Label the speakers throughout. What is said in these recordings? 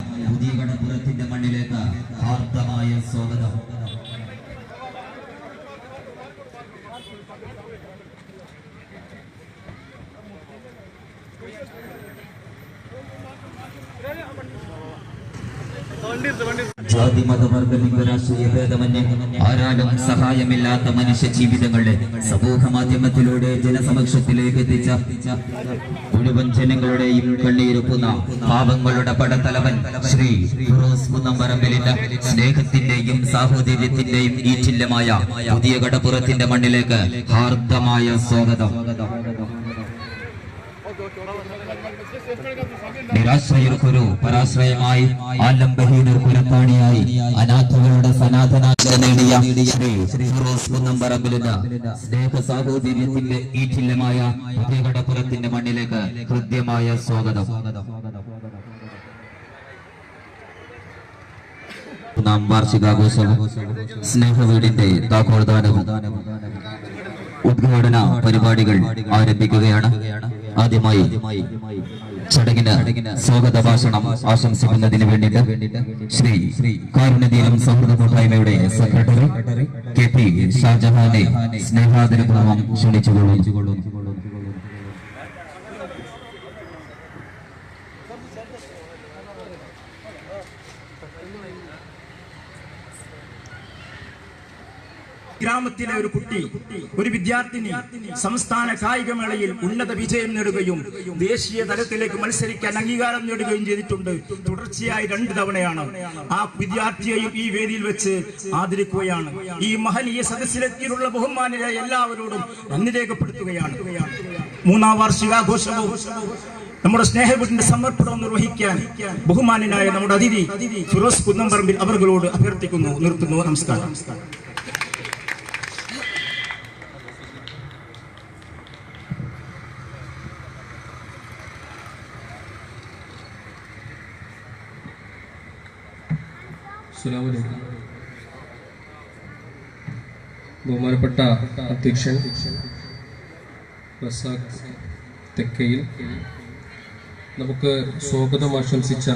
Speaker 1: പുതിയ കടപ്പുറത്തിന്റെ മണ്ണിലേക്ക് ആർദ്രമായ സ്വാഗതം. ജാതി മതവർഗ ലിംഗരാഷ്ട്രീയ ഭേദമന്യേ ആരാലും സഹായമില്ലാത്ത മനുഷ്യ ജീവിതങ്ങളെ സമൂഹ മാധ്യമത്തിലൂടെ ജനസമക്ഷത്തിലേക്ക് എത്തിച്ച മുഴുവൻ ജനങ്ങളുടെയും കണ്ണീരൊപ്പുന്ന പാവങ്ങളുടെ പടത്തലവൻ ശ്രീ ഫിറോസ് കുന്നമ്പറമ്പലിന്റെ സ്നേഹത്തിന്റെയും സാഹോദര്യത്തിന്റെയും ഈറ്റില്ലമായ പുതിയ കടപ്പുറത്തിന്റെ മണ്ണിലേക്ക് ഹാർദമായ സ്വാഗതം. നിരാശ്രയർക്കൊരു പരാശ്രയമായി ആലംബഹീനർക്ക് ഉരത്താണിയായി അനാഥകളുടെ സനാതനാശ നേടിയ ശ്രീ ഫിറോസ് കുന്നമ്പറമ്പിലിന് സ്നേഹ സാഹോദര്യത്തിന്റെ ഈറ്റില്ലമായ പുതിയകടപ്പുറത്തിന്റെ മണ്ണിലേക്ക് ഹൃദ്യമായ സ്വാഗതം. മൂന്നാം വാർഷികാഘോഷവും സ്നേഹവീടിന്റെ താക്കോൽദാനവും ഉദ്ഘാടന പരിപാടികൾ ആരംഭിക്കുകയാണ്. ആദ്യമായി ചടങ്ങിന് സ്വാഗത ഭാഷണം ആശംസിക്കുന്നതിന് വേണ്ടിയിട്ട് ശ്രീ സെക്രട്ടറി കെ പി ഷാജഹാനെ സ്നേഹാദരപൂർവം ക്ഷണിച്ചുകൊള്ളുന്നു.
Speaker 2: ഗ്രാമത്തിലെ ഒരു കുട്ടി ഒരു വിദ്യാർത്ഥിനി സംസ്ഥാന കായികമേളയിൽ ഉന്നത വിജയം നേടുകയും ദേശീയ തലത്തിലേക്ക് മത്സരിക്കാൻ അംഗീകാരം നേടുകയും ചെയ്തിട്ടുണ്ട്. തുടർച്ചയായി രണ്ട് തവണയാണ് ആ വിദ്യാർത്ഥിയെയും ഈ വേദിയിൽ വെച്ച് ആദരിക്കുകയാണ്. ഈ മഹനീയ സദസ്സിലെത്തിയുള്ള ബഹുമാനരായ എല്ലാവരോടും നന്ദി രേഖപ്പെടുത്തുകയാണ്. മൂന്നാം വാർഷികാഘോഷവും നമ്മുടെ സ്നേഹവീടിന്റെ സമർപ്പണം നിർവഹിക്കാൻ ബഹുമാനായ നമ്മുടെ അതിഥി ഫിറോസ് കുന്നംപറമ്പിൽ അവർകളോട് അഭ്യർത്ഥിക്കുന്നു. നിർത്തുന്നു. നമസ്കാരം.
Speaker 3: അസ്സലാമലൈക്കും ബഹുമാനപ്പെട്ട അധ്യക്ഷൻ തെക്കയിൽ നമുക്ക് സ്വാഗതം ആശംസിച്ച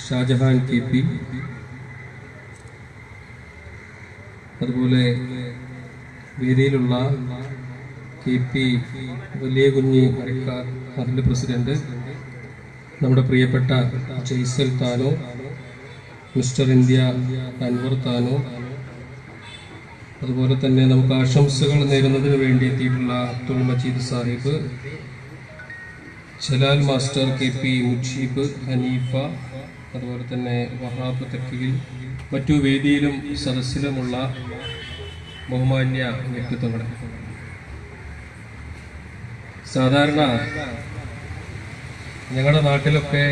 Speaker 3: ഷാജഹാൻ കെ പി. അതുപോലെ വേദിയിലുള്ള കെ പി വലിയ കുഞ്ഞി അരക്കാർ അതിന്റെ പ്രസിഡന്റ് നമ്മുടെ പ്രിയപ്പെട്ട ജയ്സൽ താനോ മിസ്റ്റർ ഇന്ത്യ അൻവർ താനു. അതുപോലെ തന്നെ നമുക്ക് ആശംസകൾ നേരുന്നതിന് വേണ്ടി എത്തിയിട്ടുള്ള Abdul Majeed Sahib Jalal master K P Mujeeb Haneefa അതുപോലെ തന്നെ വഹാബ് തക്കിയിൽ മറ്റു വേദിയിലും സദസ്സിലുമുള്ള ബഹുമാന്യ വ്യക്തിത്വങ്ങളെ സാധാരണ ഞങ്ങളുടെ നാട്ടിലൊക്കെ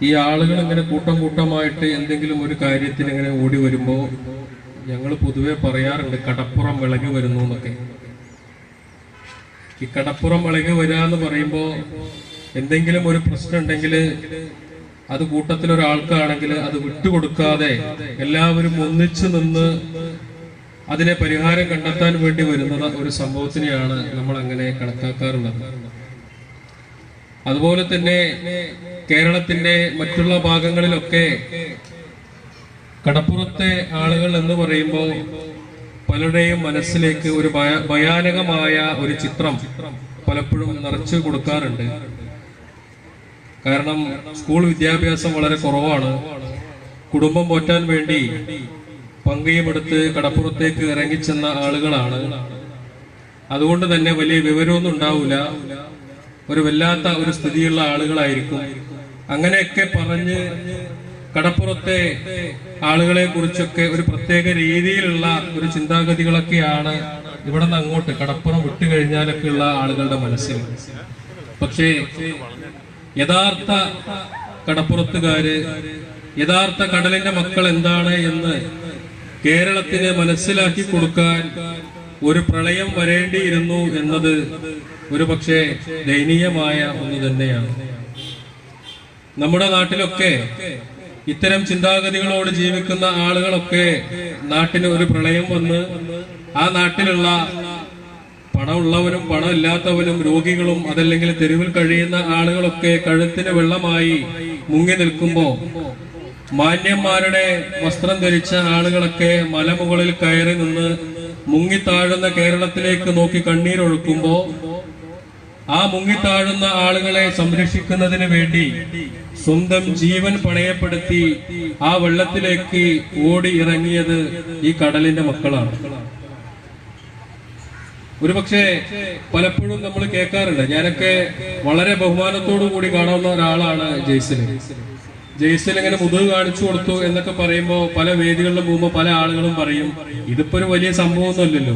Speaker 3: ഈ ആളുകൾ ഇങ്ങനെ കൂട്ടം കൂട്ടമായിട്ട് എന്തെങ്കിലും ഒരു കാര്യത്തിൽ ഇങ്ങനെ ഓടി വരുമ്പോ ഞങ്ങൾ പൊതുവെ പറയാറുണ്ട് കടപ്പുറം വിളകി വരുന്നു എന്നൊക്കെ. ഈ കടപ്പുറം വിളകി വരിക എന്ന് പറയുമ്പോ എന്തെങ്കിലും ഒരു പ്രശ്നം ഉണ്ടെങ്കിൽ അത് കൂട്ടത്തിൽ ഒരാൾക്കാണെങ്കിൽ അത് വിട്ടുകൊടുക്കാതെ എല്ലാവരും ഒന്നിച്ചു നിന്ന് അതിനെ പരിഹാരം കണ്ടെത്താൻ വേണ്ടി വരുന്ന ഒരു സംഭവത്തിനെയാണ് നമ്മൾ അങ്ങനെ കണക്കാക്കാറുള്ളത്. അതുപോലെ തന്നെ കേരളത്തിന്റെ മറ്റുള്ള ഭാഗങ്ങളിലൊക്കെ കടപ്പുറത്തെ ആളുകൾ എന്ന് പറയുമ്പോൾ പലരുടെയും മനസ്സിലേക്ക് ഒരു ഭയാനകമായ ഒരു ചിത്രം പലപ്പോഴും നിറച്ചു കൊടുക്കാറുണ്ട്. കാരണം സ്കൂൾ വിദ്യാഭ്യാസം വളരെ കുറവാണ്. കുടുംബം പോറ്റാൻ വേണ്ടി പങ്കയുമെടുത്ത് കടപ്പുറത്തേക്ക് ഇറങ്ങിച്ചെന്ന ആളുകളാണ്. അതുകൊണ്ട് തന്നെ വലിയ വിവരമൊന്നും ഉണ്ടാവില്ല. ഒരു വല്ലാത്ത ഒരു സ്ഥിതിയുള്ള ആളുകളായിരിക്കും അങ്ങനെയൊക്കെ പറഞ്ഞ് കടപ്പുറത്തെ ആളുകളെ കുറിച്ചൊക്കെ ഒരു പ്രത്യേക രീതിയിലുള്ള ഒരു ചിന്താഗതികളൊക്കെയാണ് ഇവിടെ നിന്ന് അങ്ങോട്ട് കടപ്പുറം വിട്ടുകഴിഞ്ഞാലൊക്കെയുള്ള ആളുകളുടെ മനസ്സിൽ. പക്ഷേ യഥാർത്ഥ കടപ്പുറത്തുകാര് യഥാർത്ഥ കടലിന്റെ മക്കൾ എന്താണ് എന്ന് കേരളത്തിന് മനസ്സിലാക്കി കൊടുക്കാൻ ഒരു പ്രളയം വരേണ്ടിയിരുന്നു എന്നത് ഒരു പക്ഷേ ദയനീയമായ ഒന്ന് തന്നെയാണ്. നമ്മുടെ നാട്ടിലൊക്കെ ഇത്തരം ചിന്താഗതികളോട് ജീവിക്കുന്ന ആളുകളൊക്കെ നാട്ടിന് ഒരു പ്രളയം വന്ന് ആ നാട്ടിലുള്ള പണമുള്ളവരും പണമില്ലാത്തവരും രോഗികളും അതല്ലെങ്കിൽ തെരുവിൽ കഴിയുന്ന ആളുകളൊക്കെ കഴുത്തിന് വെള്ളമായി മുങ്ങി നിൽക്കുമ്പോ മാന്യന്മാരുടെ വസ്ത്രം ധരിച്ച ആളുകളൊക്കെ മലമുകളിൽ കയറി നിന്ന് മുങ്ങി താഴുന്ന കേരളത്തിലേക്ക് നോക്കി കണ്ണീരൊഴുക്കുമ്പോ ആ മുങ്ങിത്താഴുന്ന ആളുകളെ സംരക്ഷിക്കുന്നതിന് വേണ്ടി സ്വന്തം ജീവൻ പണയപ്പെടുത്തി ആ വെള്ളത്തിലേക്ക് ഓടി ഇറങ്ങിയത് ഈ കടലിന്റെ മക്കളാണ്. ഒരുപക്ഷെ പലപ്പോഴും നമ്മൾ കേൾക്കാറുണ്ട്. ഞാനൊക്കെ വളരെ ബഹുമാനത്തോടു കൂടി കാണാവുന്ന ഒരാളാണ് ജയ്സിൽ ജയ്സിൽ ഇങ്ങനെ മുതുക് കാണിച്ചു കൊടുത്തു എന്നൊക്കെ പറയുമ്പോൾ പല വേദികളിലും പോകുമ്പോൾ പല ആളുകളും പറയും ഇതിപ്പോ ഒരു വലിയ സംഭവമൊന്നുമല്ലല്ലോ.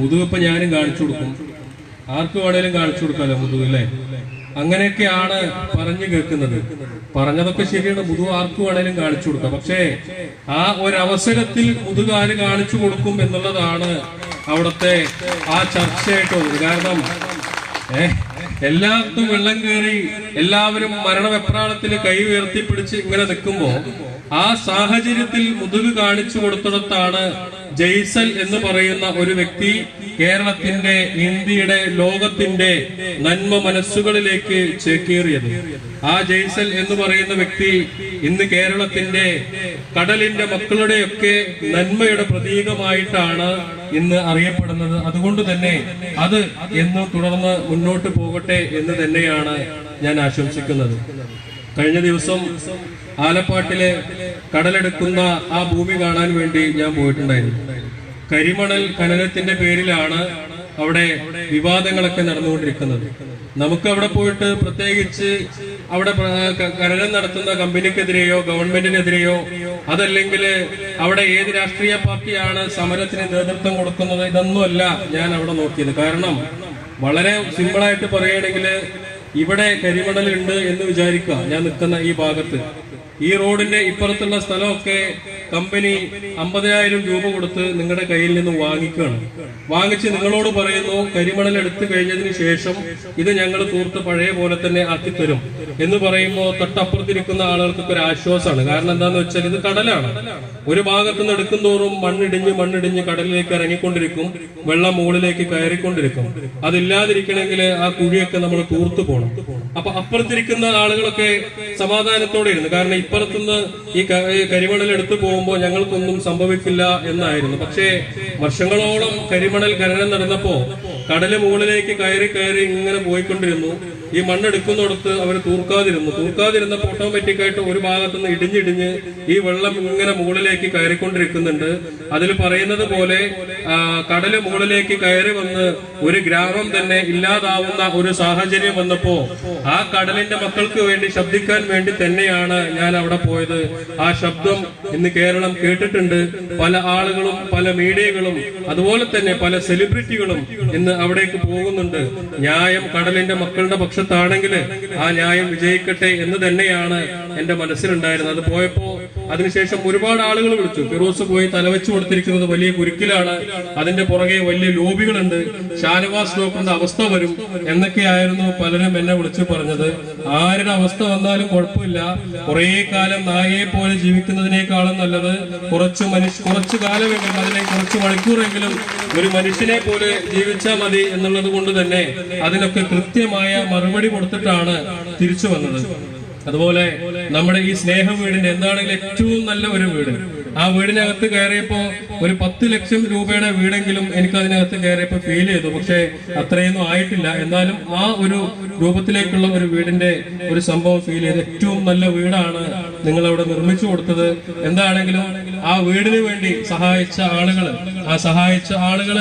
Speaker 3: മുതുക് ഇപ്പൊ ഞാനും കാണിച്ചു കൊടുക്കും. ആർക്ക് വേണേലും കാണിച്ചു കൊടുക്കാലോ മുതു അല്ലേ? അങ്ങനെയൊക്കെയാണ് പറഞ്ഞു കേൾക്കുന്നത്. പറഞ്ഞതൊക്കെ ശരിയാണ്. മുതു ആർക്ക് വേണേലും കാണിച്ചു കൊടുക്കാം. പക്ഷേ ആ ഒരവസരത്തിൽ അവസരത്തിൽ മുതുക് ആര് കാണിച്ചു കൊടുക്കും എന്നുള്ളതാണ് അവിടുത്തെ ആ ചർച്ചയായിട്ട് വന്നത്. കാരണം ഏ എല്ലായിടത്തും വെള്ളം കയറി എല്ലാവരും മരണവെപ്രാളത്തിൽ കൈ ഉയർത്തി പിടിച്ച് ഇങ്ങനെ നിൽക്കുമ്പോ ആ സാഹചര്യത്തിൽ മുതുക് കാണിച്ചു കൊടുത്തിടത്താണ് ജയ്സൽ എന്ന് പറയുന്ന ഒരു വ്യക്തി കേരളത്തിന്റെ ഇന്ത്യയുടെ ലോകത്തിന്റെ നന്മ മനസ്സുകളിലേക്ക് ചേക്കേറിയത്. ആ ജയ്സൽ എന്ന് പറയുന്ന വ്യക്തി ഇന്ന് കേരളത്തിന്റെ കടലിന്റെ മക്കളുടെയൊക്കെ നന്മയുടെ പ്രതീകമായിട്ടാണ് ഇന്ന് അറിയപ്പെടുന്നത്. അതുകൊണ്ട് തന്നെ അത് എന്നും തുടർന്ന് മുന്നോട്ട് പോകട്ടെ എന്ന് തന്നെയാണ് ഞാൻ ആശംസിക്കുന്നത്. കഴിഞ്ഞ ദിവസം ആലപ്പാട്ടിലെ കടലെടുക്കുന്ന ആ ഭൂമി കാണാൻ വേണ്ടി ഞാൻ പോയിട്ടുണ്ടായിരുന്നു. കരിമണൽ ഖനനത്തിന്റെ പേരിലാണ് അവിടെ വിവാദങ്ങളൊക്കെ നടന്നുകൊണ്ടിരിക്കുന്നത്. നമുക്ക് അവിടെ പോയിട്ട് പ്രത്യേകിച്ച് അവിടെ ഖനനം നടത്തുന്ന കമ്പനിക്കെതിരെയോ ഗവൺമെന്റിനെതിരെയോ അതല്ലെങ്കിൽ അവിടെ ഏത് രാഷ്ട്രീയ പാർട്ടിയാണ് സമരത്തിന് നേതൃത്വം കൊടുക്കുന്നത് ഇതൊന്നുമല്ല ഞാൻ അവിടെ നോക്കിയത്. കാരണം വളരെ സിമ്പിളായിട്ട് പറയുകയാണെങ്കിൽ ഇവിടെ കരിമണൽ ഉണ്ട് എന്ന് വിചാരിക്കുക. ഞാൻ നിൽക്കുന്ന ഈ ഭാഗത്ത്. ഈ റോഡിന്റെ ഇപ്പുറത്തുള്ള സ്ഥലമൊക്കെ കമ്പനി അമ്പതിനായിരം രൂപ കൊടുത്ത് നിങ്ങളുടെ കയ്യിൽ നിന്ന് വാങ്ങിക്കുകയാണ്. വാങ്ങിച്ച് നിങ്ങളോട് പറയുന്നു കരിമണൽ എടുത്തു കഴിഞ്ഞതിന് ശേഷം ഇത് ഞങ്ങൾ തൂർത്ത് പഴയ പോലെ തന്നെ ആക്കിത്തരും എന്ന് പറയുമ്പോൾ തൊട്ടപ്പുറത്തിരിക്കുന്ന ആളുകൾക്കൊക്കെ ഒരു ആശ്വാസമാണ്. കാരണം എന്താണെന്ന് വെച്ചാൽ ഇത് കടലാണ്. ഒരു ഭാഗത്ത് നിന്ന് എടുക്കും തോറും മണ്ണിടിഞ്ഞ് മണ്ണിടിഞ്ഞ് കടലിലേക്ക് ഇറങ്ങിക്കൊണ്ടിരിക്കും വെള്ളം മുകളിലേക്ക് കയറിക്കൊണ്ടിരിക്കും. അതില്ലാതിരിക്കണമെങ്കിൽ ആ കുഴിയൊക്കെ നമ്മൾ തൂർത്തു പോകണം അപ്പൊ അപ്പുറത്തിരിക്കുന്ന ആളുകളൊക്കെ സമാധാനത്തോടെ ഇരുന്നു കാരണം ഇപ്പുറത്തുനിന്ന് ഈ കരിമണൽ എടുത്തു പോകുമ്പോൾ ഞങ്ങൾക്കൊന്നും സംഭവിക്കില്ല എന്നായിരുന്നു. പക്ഷേ വർഷങ്ങളോളം കരിമണൽ ഖനനം നടന്നപ്പോ കടൽ മുകളിലേക്ക് കയറി കയറി ഇങ്ങനെ പോയിക്കൊണ്ടിരുന്നു. ഈ മണ്ണെടുക്കുന്നിടത്ത് അവർ തൂർക്കാതിരുന്നു. തൂർക്കാതിരുന്നപ്പോൾ ഓട്ടോമാറ്റിക് ആയിട്ട് ഒരു ഭാഗത്തുനിന്ന് ഇടിഞ്ഞിടിഞ്ഞ് ഈ വെള്ളം ഇങ്ങനെ മുകളിലേക്ക് കയറിക്കൊണ്ടിരിക്കുന്നുണ്ട്. അതിൽ പറയുന്നത് പോലെ കടൽ മുകളിലേക്ക് കയറി വന്ന് ഒരു ഗ്രാമം തന്നെ ഇല്ലാതാവുന്ന ഒരു സാഹചര്യം വന്നപ്പോ ആ കടലിന്റെ മക്കൾക്ക് വേണ്ടി ശബ്ദിക്കാൻ വേണ്ടി തന്നെയാണ് ഞാൻ അവിടെ പോയത്. ആ ശബ്ദം ഇന്ന് കേരളം കേട്ടിട്ടുണ്ട്. പല ആളുകളും പല മീഡിയകളും അതുപോലെ തന്നെ പല സെലിബ്രിറ്റികളും ഇന്ന് അവിടേക്ക് പോകുന്നുണ്ട്. ന്യായം കടലിന്റെ മക്കളുടെ പക്ഷത്താണെങ്കിൽ ആ ന്യായം വിജയിക്കട്ടെ എന്ന് തന്നെയാണ് എന്റെ മനസ്സിലുണ്ടായിരുന്നത്. അത് പോയപ്പോ അതിനുശേഷം ഒരുപാട് ആളുകൾ വിളിച്ചു. ഫിറോസ് പോയി തലവെച്ചു കൊടുത്തിരിക്കുന്നത് വലിയ കുരുക്കിലാണ്. അതിന്റെ പുറകെ വലിയ ലോബികളുണ്ട്. ഷാനവാസ് ഡോക്ടറിന്റെ അവസ്ഥ വരും എന്നൊക്കെയായിരുന്നു പലരും എന്നെ വിളിച്ചു പറഞ്ഞത്. ആരുടെ അവസ്ഥ വന്നാലും കുഴപ്പമില്ല. കുറേ കാലം നായയെ പോലെ ജീവിക്കുന്നതിനേക്കാളും നല്ലത് കുറച്ച് മനുഷ്യ കുറച്ചു കാലമെങ്കിലും അതിനെ കുറച്ച് മണിക്കൂറെങ്കിലും ഒരു മനുഷ്യനെ പോലെ ജീവിച്ചാൽ മതി എന്നുള്ളത് കൊണ്ട് തന്നെ അതിനൊക്കെ കൃത്യമായ മറുപടി കൊടുത്തിട്ടാണ് തിരിച്ചു വന്നത്. അതുപോലെ നമ്മുടെ ഈ സ്നേഹ വീടിന്റെ എന്താണെങ്കിലും ഏറ്റവും നല്ല ഒരു വീട്. ആ വീടിനകത്ത് കയറിയപ്പോ ഒരു പത്ത് ലക്ഷം രൂപയുടെ വീടെങ്കിലും എനിക്ക് അതിനകത്ത് കയറിയപ്പോ ഫീൽ ചെയ്തു. പക്ഷെ അത്രയൊന്നും ആയിട്ടില്ല. എന്നാലും ആ ഒരു രൂപത്തിലേക്കുള്ള ഒരു വീടിന്റെ ഒരു സംഭവം ഫീൽ ചെയ്ത് ഏറ്റവും നല്ല വീടാണ് നിങ്ങൾ അവിടെ നിർമ്മിച്ചു കൊടുത്തത്. എന്താണെങ്കിലും ആ വീടിന് വേണ്ടി സഹായിച്ച ആളുകൾ ആ സഹായിച്ച ആളുകൾ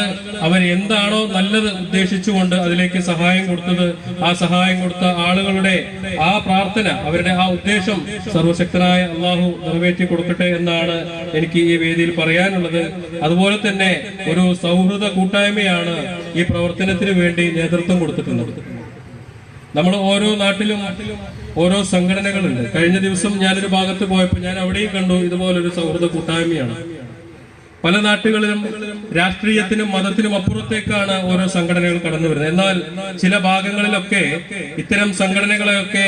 Speaker 3: അവർ എന്താണോ നല്ലത് ഉദ്ദേശിച്ചുകൊണ്ട് അതിലേക്ക് സഹായം കൊടുത്തത് ആ സഹായം കൊടുത്ത ആളുകളുടെ ആ പ്രാർത്ഥന അവരുടെ ആ ഉദ്ദേശം സർവശക്തനായ അള്ളാഹു നിറവേറ്റി കൊടുക്കട്ടെ എന്നാണ് എനിക്ക് ഈ വേദിയിൽ പറയാനുള്ളത് അതുപോലെ തന്നെ ഒരു സൗഹൃദ കൂട്ടായ്മയാണ് ഈ പ്രവർത്തനത്തിന് വേണ്ടി നേതൃത്വം കൊടുത്തിട്ടുള്ളത്. നമ്മൾ ഓരോ നാട്ടിലും ഓരോ സംഘടനകളുണ്ട്. കഴിഞ്ഞ ദിവസം ഞാനൊരു ഭാഗത്ത് പോയപ്പോൾ ഞാൻ അവിടെയും കണ്ടു ഇതുപോലൊരു സൗഹൃദ കൂട്ടായ്മയാണ്. പല നാട്ടുകളിലും രാഷ്ട്രീയത്തിനും മതത്തിനും അപ്പുറത്തേക്കാണ് ഓരോ സംഘടനകൾ കടന്നു വരുന്നത്. എന്നാൽ ചില ഭാഗങ്ങളിലൊക്കെ ഇത്തരം സംഘടനകളെയൊക്കെ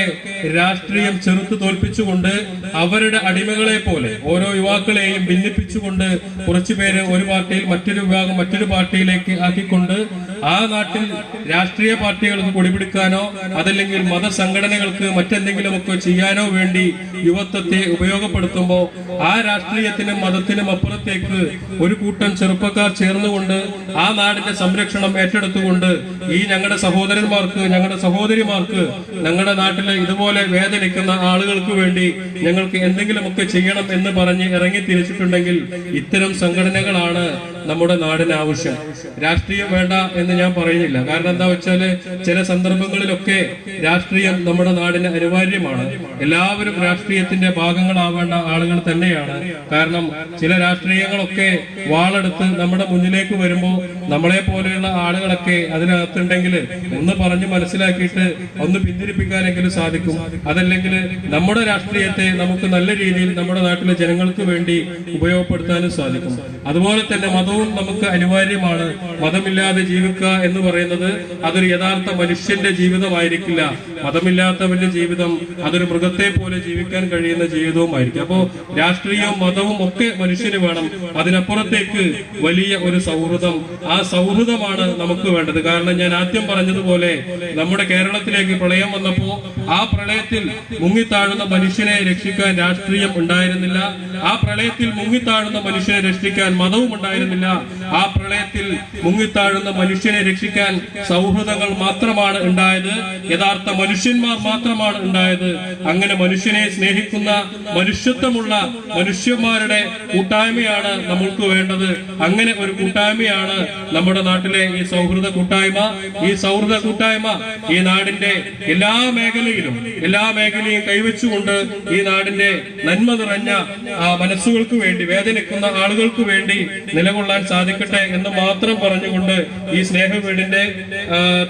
Speaker 3: രാഷ്ട്രീയം ചെറുത്തു തോൽപ്പിച്ചുകൊണ്ട് അവരുടെ അടിമകളെ പോലെ ഓരോ യുവാക്കളെയും ഭിന്നിപ്പിച്ചുകൊണ്ട് കുറച്ചു പേര് ഒരു പാർട്ടിയിൽ മറ്റൊരു വിഭാഗം മറ്റൊരു പാർട്ടിയിലേക്ക് ആക്കിക്കൊണ്ട് ആ നാട്ടിൽ രാഷ്ട്രീയ പാർട്ടികൾക്ക് കൊടിപിടിക്കാനോ അതല്ലെങ്കിൽ മതസംഘടനകൾക്ക് മറ്റെന്തെങ്കിലുമൊക്കെ ചെയ്യാനോ വേണ്ടി യുവത്വത്തെ ഉപയോഗപ്പെടുത്തുമ്പോൾ ആ രാഷ്ട്രീയത്തിനും മതത്തിനും അപ്പുറത്തേക്ക് ഒരു കൂട്ടം ചെറുപ്പക്കാർ ചേർന്നുകൊണ്ട് ആ നാടിന്റെ സംരക്ഷണം ഏറ്റെടുത്തുകൊണ്ട് ഈ ഞങ്ങളുടെ സഹോദരന്മാർക്ക് ഞങ്ങളുടെ സഹോദരിമാർക്ക് ഞങ്ങളുടെ നാട്ടിലെ ഇതുപോലെ വേദനിക്കുന്ന ആളുകൾക്ക് വേണ്ടി ഞങ്ങൾക്ക് എന്തെങ്കിലുമൊക്കെ ചെയ്യണം എന്ന് പറഞ്ഞ് ഇറങ്ങി തിരിച്ചിട്ടുണ്ടെങ്കിൽ ഇത്തരം സംഘടനകളാണ് നമ്മുടെ നാടിന് ആവശ്യം. രാഷ്ട്രീയം വേണ്ട എന്ന് ഞാൻ പറയുന്നില്ല. കാരണം എന്താ വെച്ചാൽ ചില സന്ദർഭങ്ങളിലൊക്കെ രാഷ്ട്രീയം നമ്മുടെ നാടിന് അനിവാര്യമാണ്. എല്ലാവരും രാഷ്ട്രീയത്തിന്റെ ഭാഗങ്ങളാവേണ്ട ആളുകൾ തന്നെയാണ്. കാരണം ചില രാഷ്ട്രീയങ്ങളൊക്കെ വാളെടുത്ത് നമ്മുടെ മുന്നിലേക്ക് വരുമ്പോൾ നമ്മളെ പോലെയുള്ള ആളുകളൊക്കെ അതിനകത്തുണ്ടെങ്കിൽ ഒന്ന് പറഞ്ഞ് മനസ്സിലാക്കിയിട്ട് ഒന്ന് പിന്തിരിപ്പിക്കാനെങ്കിലും സാധിക്കും. അതല്ലെങ്കിൽ നമ്മുടെ രാഷ്ട്രീയത്തെ നമുക്ക് നല്ല രീതിയിൽ നമ്മുടെ നാട്ടിലെ ജനങ്ങൾക്ക് വേണ്ടി ഉപയോഗപ്പെടുത്താനും സാധിക്കും. അതുപോലെ തന്നെ മതവും നമുക്ക് അനിവാര്യമാണ്. മതമില്ലാതെ ജീവിക്കുക എന്ന് പറയുന്നത് അതൊരു യഥാർത്ഥ മനുഷ്യന്റെ ജീവിതമായിരിക്കില്ല. മതമില്ലാത്തവന്റെ ജീവിതം അതൊരു മൃഗത്തെ പോലെ ജീവിക്കാൻ കഴിയുന്ന ജീവിതവുമായിരിക്കും. അപ്പോ രാഷ്ട്രീയവും മതവും ഒക്കെ മനുഷ്യന് വേണം. അതിനപ്പുറത്തേക്ക് വലിയ ഒരു സൗഹൃദം. ആ സൗഹൃദമാണ് നമുക്ക് വേണ്ടത്. കാരണം ഞാൻ ആദ്യം പറഞ്ഞതുപോലെ നമ്മുടെ കേരളത്തിലേക്ക് പ്രളയം വന്നപ്പോ ആ പ്രളയത്തിൽ മുങ്ങിത്താഴുന്ന മനുഷ്യനെ രക്ഷിക്കാൻ രാഷ്ട്രീയം ഉണ്ടായിരുന്നില്ല. ആ പ്രളയത്തിൽ മുങ്ങിത്താഴുന്ന മനുഷ്യനെ രക്ഷിക്കാൻ മതവും ഉണ്ടായിരുന്നില്ല. Yeah. ആ പ്രളയത്തിൽ മുങ്ങിത്താഴുന്ന മനുഷ്യനെ രക്ഷിക്കാൻ സൗഹൃദങ്ങൾ മാത്രമാണ് ഉണ്ടായത്. യഥാർത്ഥ മനുഷ്യന്മാർ മാത്രമാണ് ഉണ്ടായത്. അങ്ങനെ മനുഷ്യനെ സ്നേഹിക്കുന്ന മനുഷ്യത്വമുള്ള മനുഷ്യന്മാരുടെ കൂട്ടായ്മയാണ് നമ്മൾക്ക് വേണ്ടത്. അങ്ങനെ ഒരു കൂട്ടായ്മയാണ് നമ്മുടെ നാട്ടിലെ ഈ സൗഹൃദ കൂട്ടായ്മ. ഈ സൗഹൃദ കൂട്ടായ്മ ഈ നാടിന്റെ എല്ലാ മേഖലയിലും എല്ലാ മേഖലയും കൈവച്ചുകൊണ്ട് ഈ നാടിന്റെ നന്മ നിറഞ്ഞ ആ മനസ്സുകൾക്ക് വേണ്ടി വേദനിക്കുന്ന ആളുകൾക്ക് വേണ്ടി നിലകൊള്ളാൻ സാധിക്കട്ടെ എന്ന് മാത്രം പറഞ്ഞുകൊണ്ട് ഈ സ്നേഹ വീടിന്റെ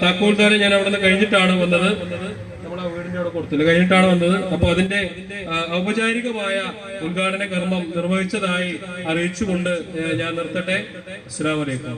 Speaker 3: താക്കോൽദാനം ഞാൻ അവിടെ നിന്ന് കഴിഞ്ഞിട്ടാണ് വന്നത്. കൊടുത്തില്ല. കഴിഞ്ഞിട്ടാണ് വന്നത്. അപ്പൊ അതിന്റെ ഔപചാരികമായ ഉദ്ഘാടന കർമ്മം നിർവഹിച്ചതായി അറിയിച്ചുകൊണ്ട് ഞാൻ നിർത്തട്ടെ. അസ്സാം വലൈക്കും